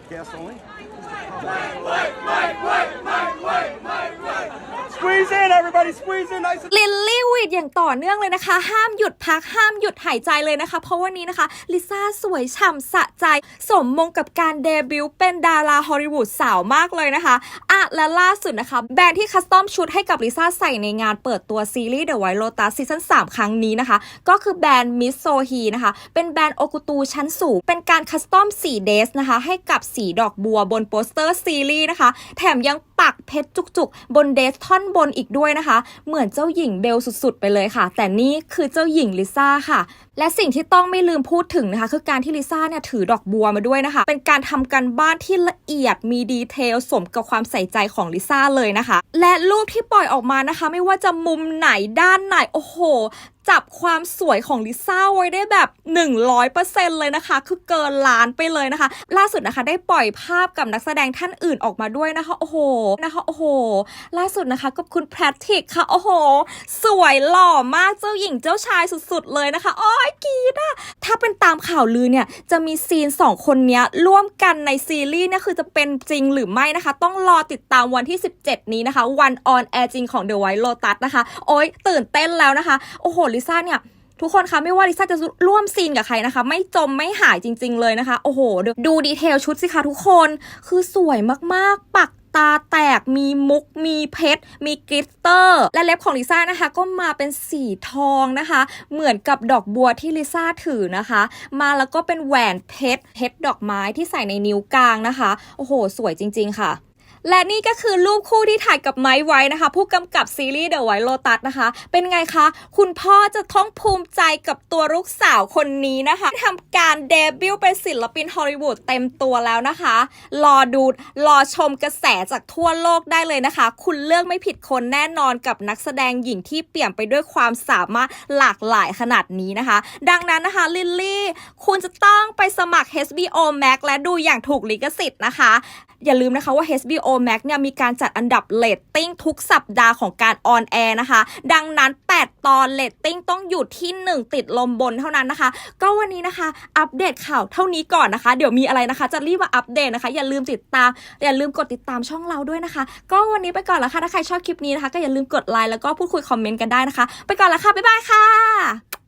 Guest only? Mike, Mike, Mike, Mike, Mike, Mike, Mike. Squeeze in, everybody, squeeze in nice ลิลลี่วีดอย่างต่อเนื่องเลยนะคะ ห้ามหยุดพักห้ามหยุดหายใจเลยนะคะ เพราะวันนี้นะคะลิซ่าสวยฉ่ำสะใจ สมมงกับการเดบิวต์เป็นดาราฮอลลีวูดสาวมากเลยนะคะอะและล่าสุดนะคะ แบรนด์ที่คัสตอมชุดให้กับลิซ่าใส่ในงานเปิดตัวซีรีส์ The White Lotus ซีซั่น3ครั้งนี้นะคะ ก็คือแบรนด์มิสโซฮีนะคะ เป็นแบรนด์โอกุตูชั้นสูง เป็นการคัสตอมสีเดสนะคะ ให้กับสีดอกบัวบนโปสเตอร์ซีรีส์นะคะ แถมยังปักเพชรจุกๆ บนเดสท่อนบนอีกด้วยนะคะ เหมือนเจ้าหญิงเบลสุดๆ ไปเลยค่ะ แต่นี่คือเจ้าหญิงลิซ่าค่ะ และสิ่งที่ต้องไม่ลืมพูดถึงนะคะ คือการที่ลิซ่าเนี่ยถือดอกบัวมาด้วยนะคะ เป็นการทำกันบ้านที่ละเอียดมีดีเทลสมกับความใส่ใจของลิซ่าเลยนะคะ และรูปที่ปล่อยออกมานะคะ ไม่ว่าจะมุมไหนด้านไหนโอ้โหจับความสวยของลิซ่าไว้ได้แบบ 100%เลยนะคะ คือเกินล้านไปเลยนะคะ ล่าสุดนะคะได้ปล่อยภาพกับนักแสดงท่านอื่นออกมาด้วยนะคะ โอ้โห นะคะ โอ้โห ล่าสุดนะคะกับคุณแพทริกค่ะ โอ้โห สวยหล่อมาก เจ้าหญิงเจ้าชายสุดๆเลยนะคะ โอ้ยกีดอะถ้าเป็นตามข่าวลือเนี่ย จะมีซีนสองคนเนี้ยร่วมกันในซีรีส์เนี่ยคือจะเป็นจริงหรือไม่นะคะ ต้องรอติดตามวันที่ 17 นี้นะคะ วันออนแอร์จริงของ The White Lotus นะคะ โอ้ยตื่นเต้นแล้วนะคะ โอ้โหลิซ่าเนี่ยทุกคนคะไม่ว่าลิซ่าจะร่วมซีนกับใครนะคะ ไม่จมไม่หายจริง ๆ เลยนะคะ โอ้โหด,ดูดีเทลชุดสิคะทุกคนคือสวยมากๆ ปักตาแตกมีมุก มีเพชร มีกลิตเตอร์ และเล็บของลิซ่านะคะ ก็มาเป็นสีทองนะคะ เหมือนกับดอกบัวที่ลิซ่าถือนะคะ มาแล้วก็เป็นแหวนเพชรเพชรดอกไม้ที่ใส่ในนิ้วกลางนะคะ โอ้โห สวยจริง ๆ ค่ะ และนี่ก็คือรูปคู่ที่ถ่ายกับไม้ไว้นะคะ ผู้กำกับซีรีส์ The White Lotus นะคะ เป็นไงคะ คุณพ่อจะต้องภูมิใจกับตัวลูกสาวคนนี้นะคะทำการเดบิวต์เป็นศิลปินฮอลลีวูดเต็มตัวแล้วนะคะ รอดูรอชมกระแสจากทั่วโลกได้เลยนะคะ คุณเลือกไม่ผิดคนแน่นอนกับนักแสดงหญิงที่เปี่ยมไปด้วยความสามารถหลากหลายขนาดนี้นะคะ ดังนั้นนะคะลิลลี่คุณจะต้องไปสมัคร HBO Max และดูอย่างถูกลิขสิทธิ์นะคะ อย่าลืมนะคะว่า HBO Max เนี่ยมีการจัดอันดับเลตติ้งทุกสัปดาห์ของการออนแอร์นะคะ ดังนั้น 8 ตอนเลตติ้งต้องอยู่ที่ 1 ติดลมบนเท่านั้นนะคะ ก็วันนี้นะคะ อัปเดตข่าวเท่านี้ก่อนนะคะ เดี๋ยวมีอะไรนะคะ จะรีบมาอัปเดตนะคะ อย่าลืมติดตาม อย่าลืมกดติดตามช่องเราด้วยนะคะ ก็วันนี้ไปก่อนล้วค่ะถ้าใครชอบคลิปนี้นะคะ ก็อย่าลืมกดไลค์แล้วก็พูดคุยคอมเมนต์กันได้นะคะ ไปก่อนล้วค่ะบ๊ายบายค่ะ